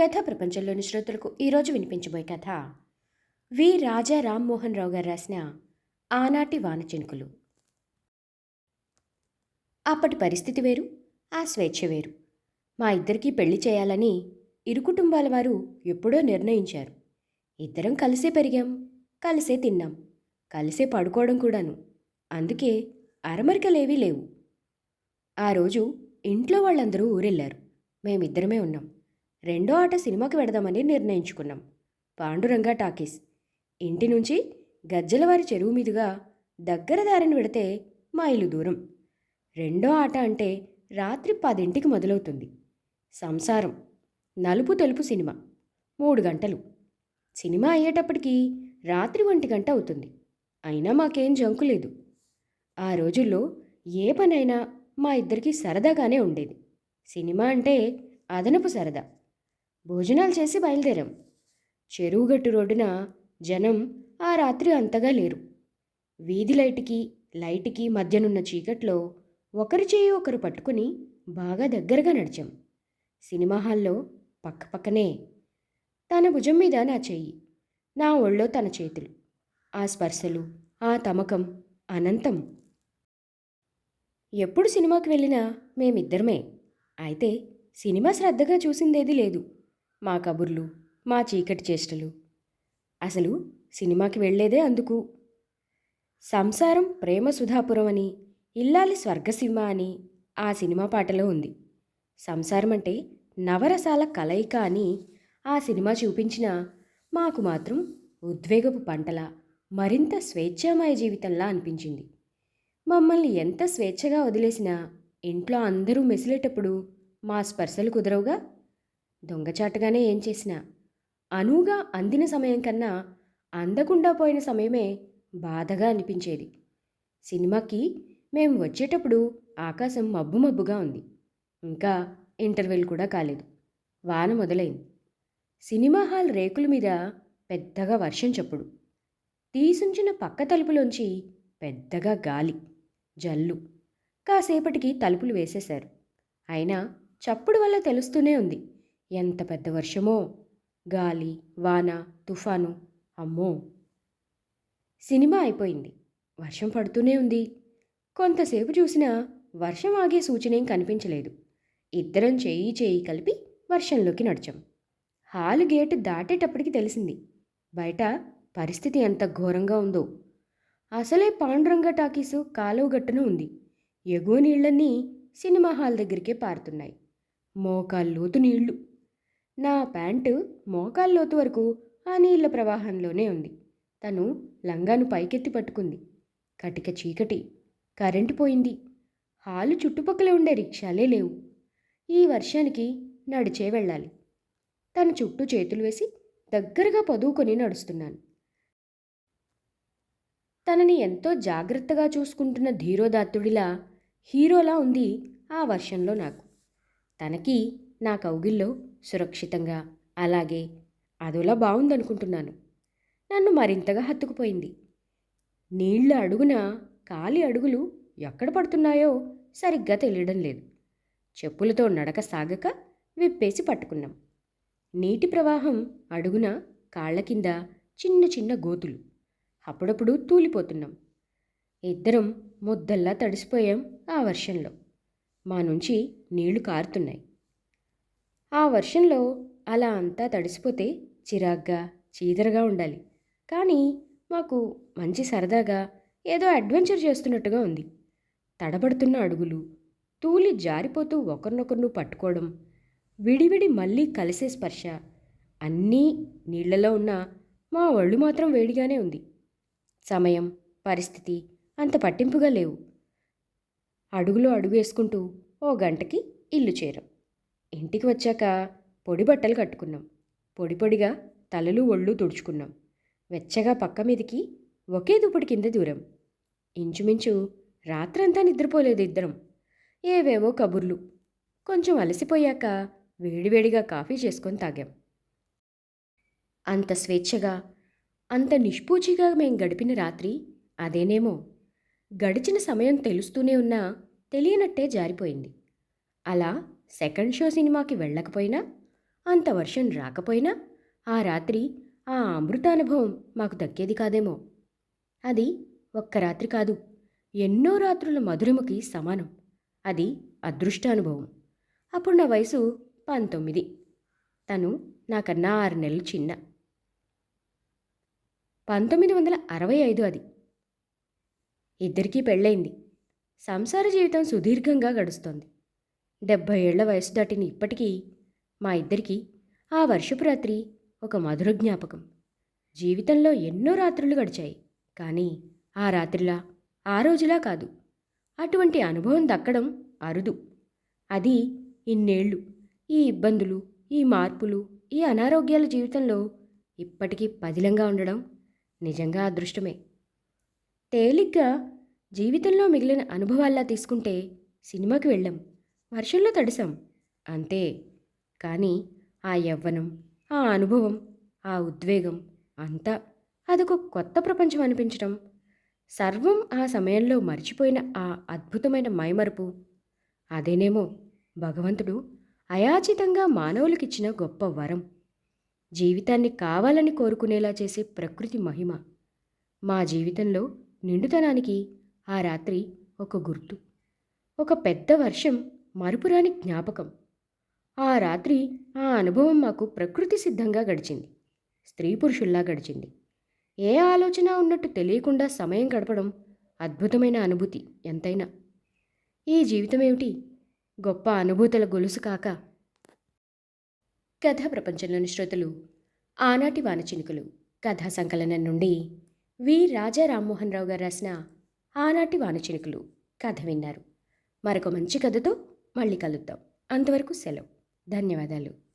కథ ప్రపంచంలోని శ్రోతలకు ఈరోజు వినిపించబోయే కథ. వి. రాజా రామ్మోహన్ రావు గారు రాసిన ఆనాటి వాన చినుకులు. అప్పటి పరిస్థితి వేరు ఆ స్వేచ్ఛ వేరు. మా ఇద్దరికీ పెళ్ళి చేయాలని ఇరు కుటుంబాల వారు ఎప్పుడో నిర్ణయించారు. ఇద్దరం కలిసే పెరిగాం కలిసే తిన్నాం కలిసే పడుకోవడం కూడాను. అందుకే అరమరికలేవీ లేవు. ఆ రోజు ఇంట్లో వాళ్ళందరూ ఊరెళ్ళారు మేమిద్దరమే ఉన్నాం. రెండో ఆట సినిమాకి వెడదామని నిర్ణయించుకున్నాం. పాండురంగా టాకీస్. ఇంటి నుంచి గజ్జలవారి చెరువు మీదుగా దగ్గర దారిని పెడితే మైలు దూరం. రెండో ఆట అంటే రాత్రి పదింటికి మొదలవుతుంది. సంసారం నలుపు తెలుపు సినిమా మూడు గంటలు. సినిమా అయ్యేటప్పటికి రాత్రి ఒంటి గంట అవుతుంది. అయినా మాకేం జంకు లేదు. ఆ రోజుల్లో ఏ పనైనా మా ఇద్దరికి సరదాగానే ఉండేది. సినిమా అంటే అదనపు సరదా. భోజనాలు చేసి బయలుదేరాం. చెరువుగట్టు రోడ్డున జనం ఆ రాత్రి అంతగా లేరు. వీధి లైట్కి లైట్కి మధ్యనున్న చీకట్లో ఒకరి చేయి ఒకరు పట్టుకుని బాగా దగ్గరగా నడిచాం. సినిమా హాల్లో పక్కపక్కనే తన భుజం మీద నా చెయ్యి నా ఒళ్ళో తన చేతులు ఆ స్పర్శలు ఆ తమకం అనంతం. ఎప్పుడు సినిమాకి వెళ్ళినా మేమిద్దరమే. అయితే సినిమా శ్రద్ధగా చూసిందేది లేదు. మా కబుర్లు మా చీకటి చేష్టలు. అసలు సినిమాకి వెళ్ళేదే అందుకు. సంసారం ప్రేమ సుధాపురం అని ఇల్లాలి స్వర్గసీమ అని ఆ సినిమా పాటలో ఉంది. సంసారం అంటే నవరసాల కలయిక అని ఆ సినిమా చూపించిన మాకు మాత్రం ఉద్వేగపు పంటలా మరింత స్వేచ్ఛామయ జీవితంలా అనిపించింది. మమ్మల్ని ఎంత స్వేచ్ఛగా వదిలేసినా ఇంట్లో అందరూ మెసిలేటప్పుడు మా స్పర్శలు కుదరవుగా? దొంగచాటుగానే ఏం చేసినా. అనువుగా అందిన సమయం కన్నా అందకుండా పోయిన సమయమే బాధగా అనిపించేది. సినిమాకి మేము వచ్చేటప్పుడు ఆకాశం మబ్బు మబ్బుగా ఉంది. ఇంకా ఇంటర్వెల్ కూడా కాలేదు. వాన మొదలైంది. సినిమా హాల్ రేకుల మీద పెద్దగా వర్షం చప్పుడు. తీసుంచిన పక్క తలుపులోంచి పెద్దగా గాలి జల్లు. కాసేపటికి తలుపులు వేసేశారు. అయినా చప్పుడు వల్ల తెలుస్తూనే ఉంది. ఎంత పెద్ద వర్షమో గాలి వాన తుఫాను అమ్మో! సినిమా అయిపోయింది. వర్షం పడుతూనే ఉంది. కొంతసేపు చూసినా వర్షం ఆగే సూచనేం కనిపించలేదు. ఇద్దరం చేయి చేయి కలిపి వర్షంలోకి నడిచాం. హాలు గేటు దాటేటప్పటికి తెలిసింది. బయట పరిస్థితి ఎంత ఘోరంగా ఉందో. అసలే పాండురంగ టాకీసు కాలువ గట్టున ఉంది. ఎగువ నీళ్ళన్నీ సినిమా హాల్ దగ్గరికే పారుతున్నాయి. మోకాల్లోతు నీళ్ళు. నా ప్యాంటు మోకాల్లోతు వరకు ఆ నీళ్ళ ప్రవాహంలోనే ఉంది. తను లంగాను పైకెత్తి పట్టుకుంది. కటిక చీకటి కరెంటు పోయింది. హాలు చుట్టుపక్కల ఉండే రిక్షాలే లేవు. ఈ వర్షానికి నడిచే వెళ్ళాలి. తన చుట్టూ చేతులు వేసి దగ్గరగా పదువుకొని నడుస్తున్నాను. తనని ఎంతో జాగ్రత్తగా చూసుకుంటున్న ధీరోదాత్తుడిలా హీరోలా ఉంది ఆ వర్షంలో నాకు. తనకి నా కౌగిల్లో సురక్షితంగా. అలాగే అదోలా బాగుందనుకుంటున్నాను నన్ను మరింతగా హత్తుకుపోయింది. నీళ్ళ అడుగున కాలి అడుగులు ఎక్కడ పడుతున్నాయో సరిగ్గా తెలియడం లేదు. చెప్పులతో నడక సాగక విప్పేసి పట్టుకున్నాం. నీటి ప్రవాహం అడుగున కాళ్ళ కింద చిన్న చిన్న గోతులు. అప్పుడప్పుడు తూలిపోతున్నాం. ఇద్దరం ముద్దల్లా తడిసిపోయాం ఆ వర్షంలో. మా నుంచి నీళ్ళు కారుతున్నాయి. ఆ వర్షంలో అలా అంతా తడిసిపోతే చిరాగ్గా చీదరగా ఉండాలి. కానీ మాకు మంచి సరదాగా ఏదో అడ్వెంచర్ చేస్తున్నట్టుగా ఉంది. తడబడుతున్న అడుగులు తూలి జారిపోతూ ఒకరినొకరిను పట్టుకోవడం విడివిడి మళ్ళీ కలిసే స్పర్శ అన్నీ నీళ్ళలో ఉన్న మా ఒళ్ళు మాత్రం వేడిగానే ఉంది. సమయం పరిస్థితి అంత పట్టింపుగా లేవు. అడుగులో అడుగు వేసుకుంటూ ఓ గంటకి ఇల్లు చేరాం. ఇంటికి వచ్చాక పొడి బట్టలు కట్టుకున్నాం. పొడి పొడిగా తలలు ఒళ్ళు తుడుచుకున్నాం. వెచ్చగా పక్క మీదికి ఒకే దుప్పటి కింద దూరం. ఇంచుమించు రాత్రంతా నిద్రపోలేదు ఇద్దరం. ఏవేవో కబుర్లు. కొంచెం అలసిపోయాక వేడివేడిగా కాఫీ చేసుకొని తాగాం. అంత స్వేచ్ఛగా అంత నిష్పూచిగా మేం గడిపిన రాత్రి అదేనేమో గడిచిన సమయం తెలుస్తూనే ఉన్నా తెలియనట్టే జారిపోయింది. అలా సెకండ్ షో సినిమాకి వెళ్ళకపోయినా అంత వర్షం రాకపోయినా ఆ రాత్రి ఆ అమృతానుభవం మాకు దక్కేది కాదేమో. అది ఒక్క రాత్రి కాదు ఎన్నో రాత్రుల మధురముకి సమానం. అది అదృష్టానుభవం. అప్పుడు నా వయసు పంతొమ్మిది. తను నాకన్నా ఆరు నెలలు చిన్న. పంతొమ్మిది వందల అరవై ఐదు అది. ఇద్దరికీ పెళ్ళయింది. సంసార జీవితం సుదీర్ఘంగా గడుస్తోంది. డెబ్భై ఏళ్ళ వయసు దాటిన ఇప్పటికీ మా ఇద్దరికీ ఆ వర్షపు రాత్రి ఒక మధుర జ్ఞాపకం. జీవితంలో ఎన్నో రాత్రులు గడిచాయి కానీ ఆ రాత్రిలా ఆ రోజులా కాదు. అటువంటి అనుభవం దక్కడం అరుదు. అది ఇన్నేళ్ళు ఈ ఇబ్బందులు ఈ మార్పులు ఈ అనారోగ్యాల జీవితంలో ఇప్పటికీ పదిలంగా ఉండడం నిజంగా అదృష్టమే. తేలిగ్గా జీవితంలో మిగిలిన అనుభవాల్లా తీసుకుంటే సినిమాకి వెళ్ళాం. వర్షంలో తడిసాం అంతే. కానీ ఆ యవ్వనం ఆ అనుభవం ఆ ఉద్వేగం అంతా అదొక కొత్త ప్రపంచం అనిపించడం సర్వం ఆ సమయంలో మర్చిపోయిన ఆ అద్భుతమైన మైమరుపు. అదేనేమో భగవంతుడు అయాచితంగా మానవులకిచ్చిన గొప్ప వరం. జీవితాన్ని కావాలని కోరుకునేలా చేసే ప్రకృతి మహిమ. మా జీవితంలో నిండుతనానికి ఆ రాత్రి ఒక గుర్తు. ఒక పెద్ద వర్షం మరుపురాని జ్ఞాపకం. ఆ రాత్రి ఆ అనుభవం మాకు ప్రకృతి సిద్ధంగా గడిచింది. స్త్రీ పురుషుల్లా గడిచింది. ఏ ఆలోచన ఉన్నట్టు తెలియకుండా సమయం గడపడం అద్భుతమైన అనుభూతి ఎంతైనా. ఈ జీవితం ఏమిటి గొప్ప అనుభూతుల గొలుసు కాక. కథా ప్రపంచంలోని శ్రోతలు ఆనాటి వానచినుకులు కథా సంకలనం నుండి వి. రాజా రామ్మోహన్ రావు గారు రాసిన ఆనాటి వానచినుకులు కథ విన్నారు. మరొక మంచి కథతో మళ్ళీ కలుద్దాం. అంతవరకు సెలవు. ధన్యవాదాలు.